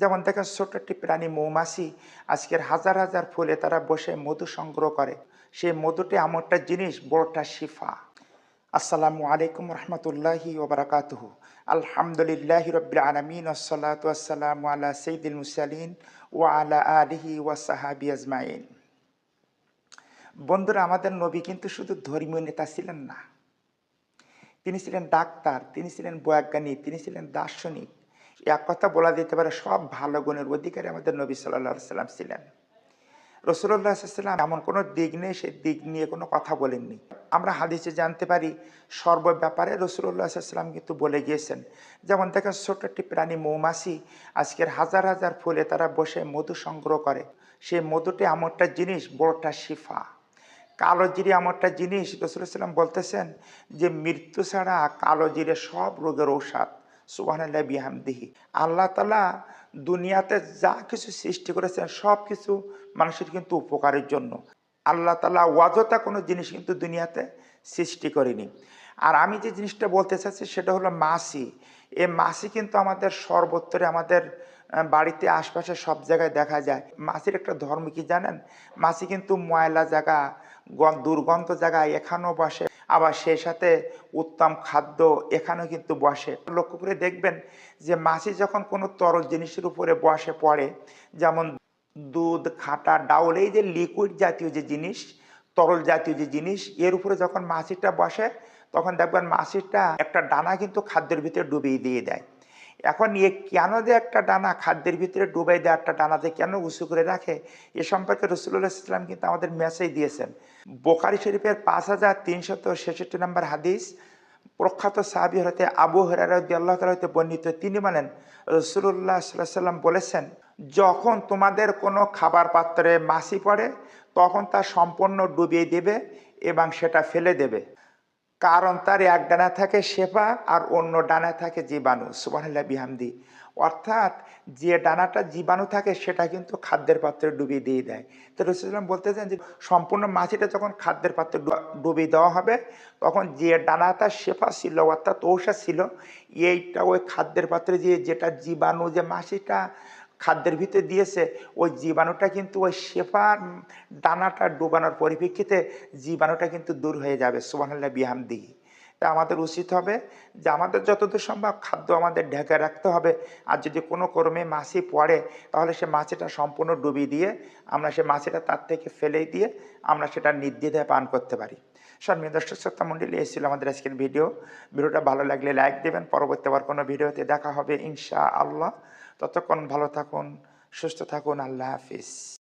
যেমন দেখেন ছোট্ট একটি প্রাণী মৌমাছি, আজকের হাজার হাজার ফুলে তারা বসে মধু সংগ্রহ করে। সেই মধুটি একটা জিনিস, বড়টা শিফা। আসসালামু আলাইকুম রহমতুল্লাহি ওবরাকাতুহ। আলহামদুলিল্লাহ রবিল আলমিন আসসালাতু আসসালামু আলা সঈদুল মুসালিন ও আলা আলিহি ওয়াসাহাবি আজমাইন। বন্ধুরা, আমাদের নবী কিন্তু শুধু ধর্মীয় নেতা ছিলেন না। তিনি ছিলেন ডাক্তার, তিনি ছিলেন বৈজ্ঞানিক, তিনি ছিলেন দার্শনিক। এক কথা বলা যেতে পারে, সব ভালো গুণের অধিকারী আমাদের নবী সাল্লাহ সাল্লাম ছিলেন। রসুল্লাহ সাল্লাম এমন কোনো দিক নেই, সেই দিক নিয়ে কোনো কথা বলেননি। আমরা হাদিসে জানতে পারি সর্ব ব্যাপারে রসুল্লাহ সাল্লাম কিন্তু বলে গিয়েছেন, যেমন দেখেন ছোট একটি প্রাণী মৌমাছি, আজকের হাজার হাজার ফুলে তারা বসে মধু সংগ্রহ করে। সেই মধুটি এমন একটা জিনিস, বড়টা শিফা। কালো জিরে এমন একটা জিনিস রসুলাম বলতেছেন যে, মৃত্যু ছাড়া কালো জিরে সব রোগের ঔষধ। সুবাহ বিহামদিহি। আল্লাহ তালা দুনিয়াতে যা কিছু সৃষ্টি করেছেন সব কিছু মানুষের কিন্তু উপকারের জন্য। আল্লাহ তালা অযথা কোনো জিনিস কিন্তু দুনিয়াতে সৃষ্টি করেনি। আর আমি যে জিনিসটা বলতে চাচ্ছি সেটা হলো মাসি। এ মাসি কিন্তু আমাদের সর্বত্রে আমাদের বাড়িতে আশপাশে সব জায়গায় দেখা যায়। মাছির একটা ধর্ম কি জানেন? মাছি কিন্তু ময়লা জায়গা দুর্গন্ধ জায়গায় এখানেও বসে। আবার সেই সাথে উত্তম খাদ্য এখানেও কিন্তু বসে। লক্ষ্য করে দেখবেন যে মাছি যখন কোনো তরল জিনিসের উপরে বসে পড়ে, যেমন দুধ, খাটা, ডাউল, এই যে লিকুইড জাতীয় যে জিনিস, তরল জাতীয় যে জিনিস, এর উপরে যখন মাছিটা বসে, তখন দেখবেন মাছিটা একটা ডানা কিন্তু খাদ্যের ভিতরে ডুবিয়ে দিয়ে দেয়। এখন এ কেন যে একটা ডানা খাদ্যের ভিতরে ডুবাই দেয় একটা ডানাতে কেন উঁচু করে রাখে, এ সম্পর্কে রসুল্লাহ ইসলাম কিন্তু আমাদের মেসেজ দিয়েছেন। বোকারি শরীফের পাঁচ হাজার তিনশত ছেষট্টি নম্বর হাদিস, প্রখ্যাত সাহাবি হতে আবু হরারদি আল্লাহ তালা হতে বর্ণিত, তিনি বলেন রসুল্লাহ সাল্লাহ সাল্লাম বলেছেন, যখন তোমাদের কোনো খাবার পাত্রে মাছি পড়ে, তখন তা সম্পূর্ণ ডুবিয়ে দেবে এবং সেটা ফেলে দেবে। কারণ তার এক ডানা থাকে শেফা আর অন্য ডানা থাকে জীবাণু সুবাহিল্লা বিহামদি। অর্থাৎ যে ডানাটা জীবাণু থাকে সেটা কিন্তু খাদ্যের পাত্রে ডুবিয়ে দিয়ে দেয়। তো রসুলাম বলতে চান যে সম্পূর্ণ মাছিটা যখন খাদ্যের পাত্রে ডুবিয়ে দেওয়া হবে, তখন যে ডানাটা শেফা ছিল, অর্থাৎ ঔষধ ছিল, এইটা ওই খাদ্যের পাত্রে যে, যেটা জীবাণু, যে মাছিটা খাদ্যের ভিতরে দিয়েছে, ওই জীবাণুটা কিন্তু ওই শেফার ডানাটা ডোবানোর পরিপ্রেক্ষিতে জীবাণুটা কিন্তু দূর হয়ে যাবে। সুবাহ দিঘি তা আমাদের উচিত হবে যে আমাদের যতদূর সম্ভব খাদ্য আমাদের ঢেকে রাখতে হবে। আর যদি কোনো কর্মে মাছি পড়ে, তাহলে সে মাছিটা সম্পূর্ণ ডুবিয়ে দিয়ে আমরা সে মাছিটা তার থেকে ফেলে দিয়ে আমরা সেটা নির্দ্বিধায় পান করতে পারি। সম্মানিত দর্শক, শ্রোতা মণ্ডলী এই ছিল আমাদের আজকের ভিডিও। ভিডিওটা ভালো লাগলে লাইক দেবেন। পরবর্তী আবার কোনো ভিডিওতে দেখা হবে ইনশা আল্লাহ ততক্ষণ ভালো থাকুন, সুস্থ থাকুন। আল্লাহ হাফিজ।